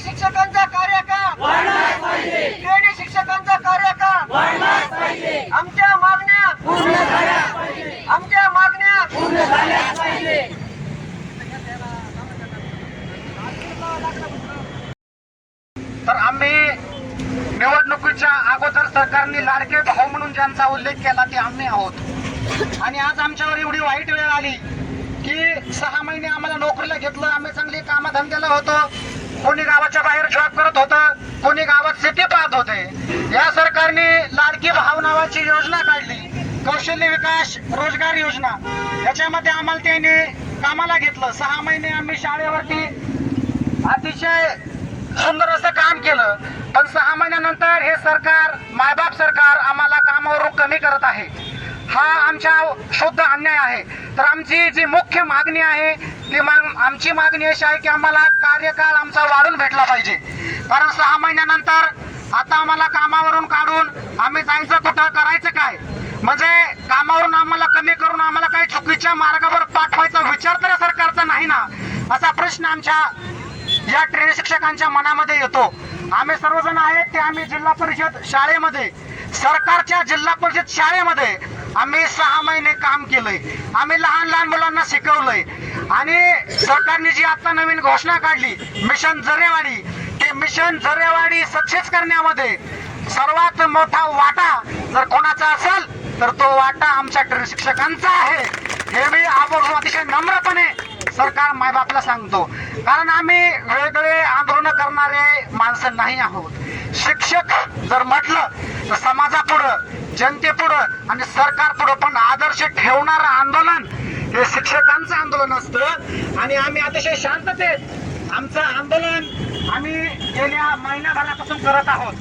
शिक्षकांचा कार्यकाळ शिक्षकांचा कार्यकाळ आमच्या पाहिजे तर आम्ही निवडणुकीच्या अगोदर सरकारने लाडके भाऊ म्हणून ज्यांचा उल्लेख केला ते आम्ही आहोत. आणि आज आमच्यावर एवढी वाईट वेळ आली की सहा महिने आम्हाला नोकरीला घेतलं आम्ही चांगली कामधंद्याला होतो. कोणी गावाच्या बाहेर जॉब करत होतं कोणी गावात सिटी पाहत होते. या सरकारने लाडकी भाव नावाची योजना काढली. कौशल्य विकास रोजगार योजना. याच्यामध्ये आम्हाला त्याने कामाला घेतलं. सहा महिने आम्ही शाळेवरती अतिशय सुंदर असं काम केलं. पण सहा महिन्यानंतर हे सरकार मायबाप हा आमच्या शुद्ध अन्याय आहे. तर आमची जी मुख्य मागणी आहे ती माग आमची मागणी अशी आहे की आम्हाला कार्यकाळ आमचा वाढून भेटला पाहिजे. कारण सहा महिन्यानंतर आता आम्हाला कामावरून काढून आम्ही जायचं कुठं करायचं काय? म्हणजे कामावरून आम्हाला कमी करून आम्हाला काही चुकीच्या मार्गावर पाठवायचा विचार तर सरकारचा नाही ना? असा प्रश्न आमच्या या ट्रेन शिक्षकांच्या मनामध्ये येतो. आम्ही सर्वजण आहेत ते आम्ही जिल्हा परिषद शाळेमध्ये सरकारच्या जिल्हा परिषद शाळेमध्ये आम्ही सहा महिने काम केलंय. आम्ही लहान लहान मुलांना शिकवलंय. आणि सरकारने जी आता नवीन घोषणा काढली मिशन जरेवाडी ते मिशन जरेवाडी सक्सेस करण्यामध्ये सर्वात मोठा वाटा जर कोणाचा असेल तर तो वाटा आमच्या शिक्षकांचा आहे. हे मी आवर्जून अतिशय नम्रपणे सरकार मायबापला सांगतो. कारण आम्ही वेगळे आंदोलन करणारे माणसं नाही आहोत. शिक्षक जर म्हटलं जनतेपुढं आणि सरकारपुढं पण आदर्श ठेवणारं आंदोलन हे शिक्षकांचं आंदोलन असतं. आणि आम्ही अतिशय शांततेत आमचं आंदोलन आम्ही गेल्या महिन्याभरापासून करत आहोत.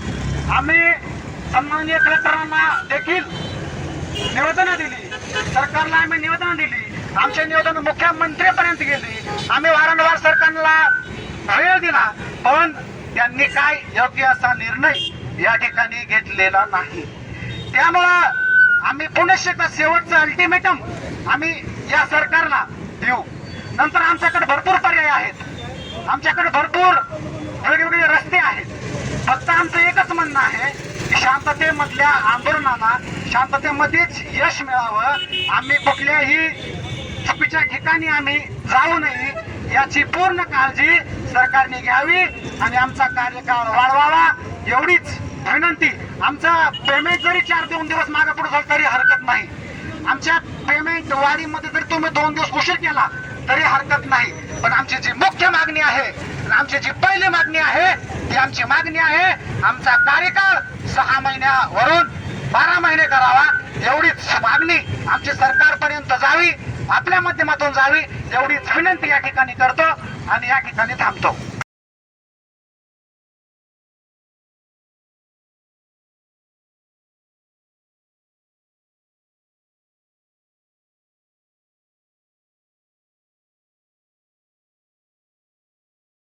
आम्ही सन्माननीय कलेक्टरांना देखील निवेदनं दिली. सरकारला आम्ही निवेदनं दिली. आमचे निवेदन मुख्यमंत्रीपर्यंत गेली. आम्ही वारंवार सरकारला वेळ दिला पण त्यांनी काय योग्य असा निर्णय या ठिकाणी घेतलेला नाही. त्यामुळं आम्ही पुणे शेवटचं अल्टिमेटम आम्ही या सरकारला देऊ. नंतर आमच्याकडे भरपूर पर्याय आहेत. आमच्याकडे भरपूर वेगवेगळे रस्ते आहेत. फक्त आमचं एकच म्हणणं आहे की शांततेमधल्या आंदोलनाला शांततेमध्येच यश मिळावं. आम्ही कुठल्याही चुकीच्या ठिकाणी आम्ही जाऊ नये याची पूर्ण काळजी सरकारने घ्यावी आणि आमचा कार्यकाळ वाढवावा. एवढीच विनंती आमचा पेमेंट जरी चार दोन दिवस मागे पुढे झालं तरी हरकत नाही. आमच्या पेमेंट वाढीमध्ये जरी तुम्ही दोन दिवस उशीर केला तरी हरकत नाही. पण आमची जी मुख्य मागणी आहे आमची जी पहिली मागणी आहे ती आमची मागणी आहे आमचा कार्यकाळ सहा महिन्यावरून बारा महिने करावा एवढीच मागणी आमची सरकारपर्यंत जावी आपल्या माध्यमातून जावी एवढीच विनंती या ठिकाणी करतो आणि या ठिकाणी थांबतो.